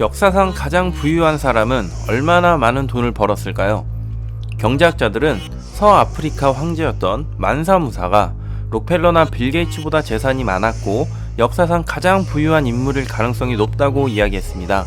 역사상 가장 부유한 사람은 얼마나 많은 돈을 벌었을까요? 경제학자들은 서아프리카 황제였던 만사무사가 록펠러나 빌 게이츠보다 재산이 많았고 역사상 가장 부유한 인물일 가능성이 높다고 이야기했습니다.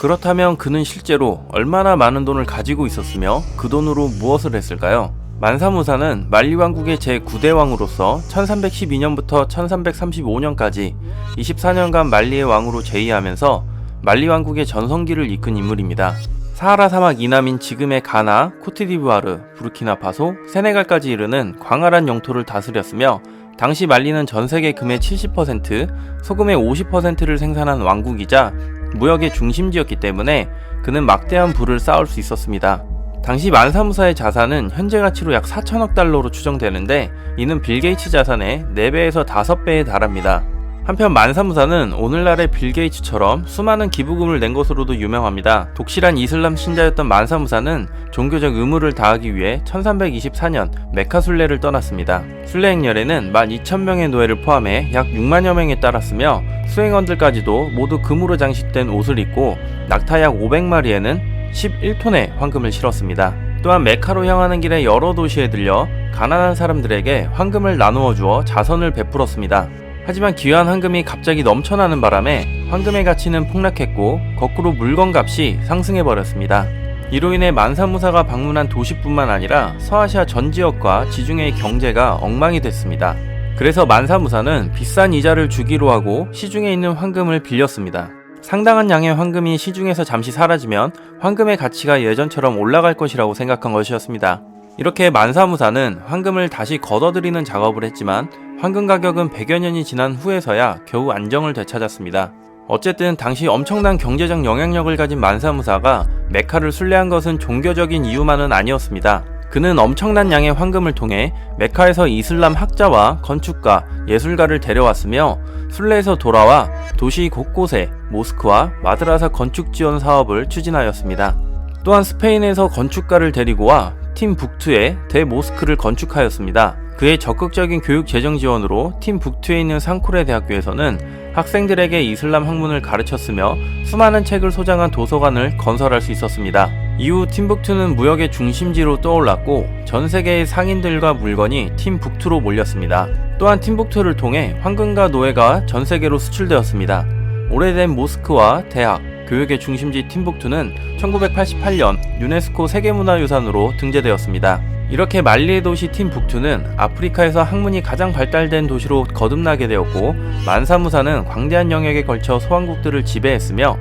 그렇다면 그는 실제로 얼마나 많은 돈을 가지고 있었으며 그 돈으로 무엇을 했을까요? 만사무사는 만리 왕국의 제9대 왕으로서 1312년부터 1335년까지 24년간 만리의 왕으로 재위하면서 만리 왕국의 전성기를 이끈 인물입니다. 사하라 사막 이남인 지금의 가나, 코트디부아르, 부르키나파소, 세네갈까지 이르는 광활한 영토를 다스렸으며 당시 말리는 전 세계 금의 70%, 소금의 50%를 생산한 왕국이자 무역의 중심지였기 때문에 그는 막대한 부를 쌓을 수 있었습니다. 당시 만사무사의 자산은 현재 가치로 약 4천억 달러로 추정되는데 이는 빌 게이츠 자산의 4배에서 5배에 달합니다. 한편 만사무사는 오늘날의 빌 게이츠처럼 수많은 기부금을 낸 것으로도 유명합니다. 독실한 이슬람 신자였던 만사무사는 종교적 의무를 다하기 위해 1324년 메카 순례를 떠났습니다. 순례 행렬에는 12,000명의 노예를 포함해 약 6만여 명에 따랐으며 수행원들까지도 모두 금으로 장식된 옷을 입고 낙타 약 500마리에는 11톤의 황금을 실었습니다. 또한 메카로 향하는 길에 여러 도시에 들려 가난한 사람들에게 황금을 나누어 주어 자선을 베풀었습니다. 하지만 귀한 황금이 갑자기 넘쳐나는 바람에 황금의 가치는 폭락했고 거꾸로 물건 값이 상승해 버렸습니다. 이로 인해 만사무사가 방문한 도시뿐만 아니라 서아시아 전 지역과 지중해의 경제가 엉망이 됐습니다. 그래서 만사무사는 비싼 이자를 주기로 하고 시중에 있는 황금을 빌렸습니다. 상당한 양의 황금이 시중에서 잠시 사라지면 황금의 가치가 예전처럼 올라갈 것이라고 생각한 것이었습니다. 이렇게 만사무사는 황금을 다시 걷어들이는 작업을 했지만 황금 가격은 100여 년이 지난 후에서야 겨우 안정을 되찾았습니다. 어쨌든 당시 엄청난 경제적 영향력을 가진 만사무사가 메카를 순례한 것은 종교적인 이유만은 아니었습니다. 그는 엄청난 양의 황금을 통해 메카에서 이슬람 학자와 건축가, 예술가를 데려왔으며 순례에서 돌아와 도시 곳곳에 모스크와 마드라사 건축 지원 사업을 추진하였습니다. 또한 스페인에서 건축가를 데리고 와 팀북투에 대모스크를 건축하였습니다. 그의 적극적인 교육 재정 지원으로 팀 북투에 있는 상쿠레 대학교에서는 학생들에게 이슬람 학문을 가르쳤으며 수많은 책을 소장한 도서관을 건설할 수 있었습니다. 이후 팀북투는 무역의 중심지로 떠올랐고 전 세계의 상인들과 물건이 팀북투로 몰렸습니다. 또한 팀북투를 통해 황금과 노예가 전 세계로 수출되었습니다. 오래된 모스크와 대학, 교육의 중심지 팀북투는 1988년 유네스코 세계문화유산으로 등재되었습니다. 이렇게 말리의 도시 팀북투는 아프리카에서 학문이 가장 발달된 도시로 거듭나게 되었고 만사무사는 광대한 영역에 걸쳐 소왕국들을 지배했으며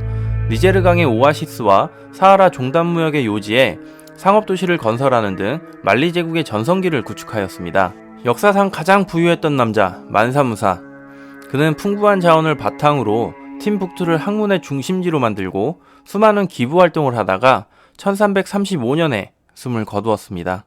니제르강의 오아시스와 사하라 종단무역의 요지에 상업도시를 건설하는 등 말리 제국의 전성기를 구축하였습니다. 역사상 가장 부유했던 남자 만사무사 그는 풍부한 자원을 바탕으로 팀북투를 학문의 중심지로 만들고 수많은 기부 활동을 하다가 1335년에 숨을 거두었습니다.